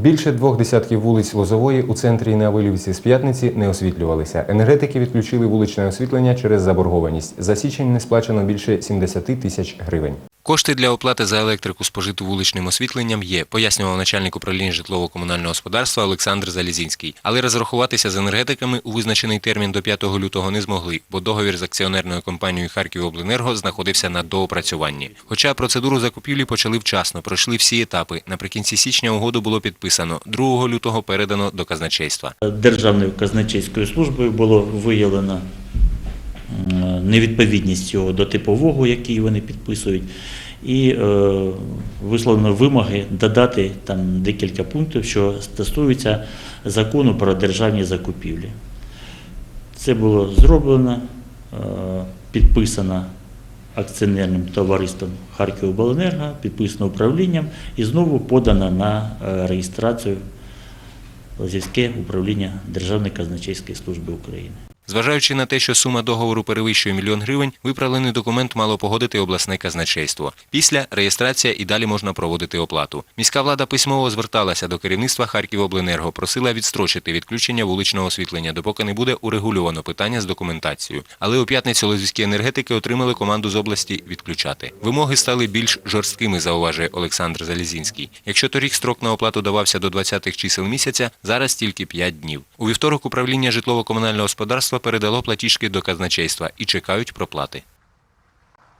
Більше двох десятків вулиць Лозової у центрі і на Вилівці з п'ятниці не освітлювалися. Енергетики відключили вуличне освітлення через заборгованість. За січень не сплачено більше 70 тисяч гривень. Кошти для оплати за електрику, спожиту вуличним освітленням, є, пояснював начальник управління житлово-комунального господарства Олександр Залізінський. Але розрахуватися з енергетиками у визначений термін до 5 лютого не змогли, бо договір з акціонерною компанією «Харківобленерго» знаходився на доопрацюванні. Хоча процедуру закупівлі почали вчасно, пройшли всі етапи. Наприкінці січня угоду було підписано, 2 лютого передано до казначейства. Державною казначейською службою було виявлено невідповідність цього до типового, який вони підписують, і е, висловлено вимоги додати там декілька пунктів, що стосуються закону про державні закупівлі. Це було зроблено, е, підписано акціонерним товариством Харківобленерго, підписано управлінням і знову подано на е, реєстрацію Лозівське управління Державної казначейської служби України. Зважаючи на те, що сума договору перевищує мільйон гривень, виправлений документ мало погодити обласне казначейство. Після реєстрація і далі можна проводити оплату. Міська влада письмово зверталася до керівництва Харківобленерго, просила відстрочити відключення вуличного освітлення, допоки не буде урегульовано питання з документацією. Але у п'ятницю лозівські енергетики отримали команду з області відключати. Вимоги стали більш жорсткими, зауважує Олександр Залізінський. Якщо торік строк на оплату давався до 20-х чисел місяця, зараз тільки 5 днів. У вівторок управління житлово-комунального господарства передало платіжки до казначейства і чекають проплати.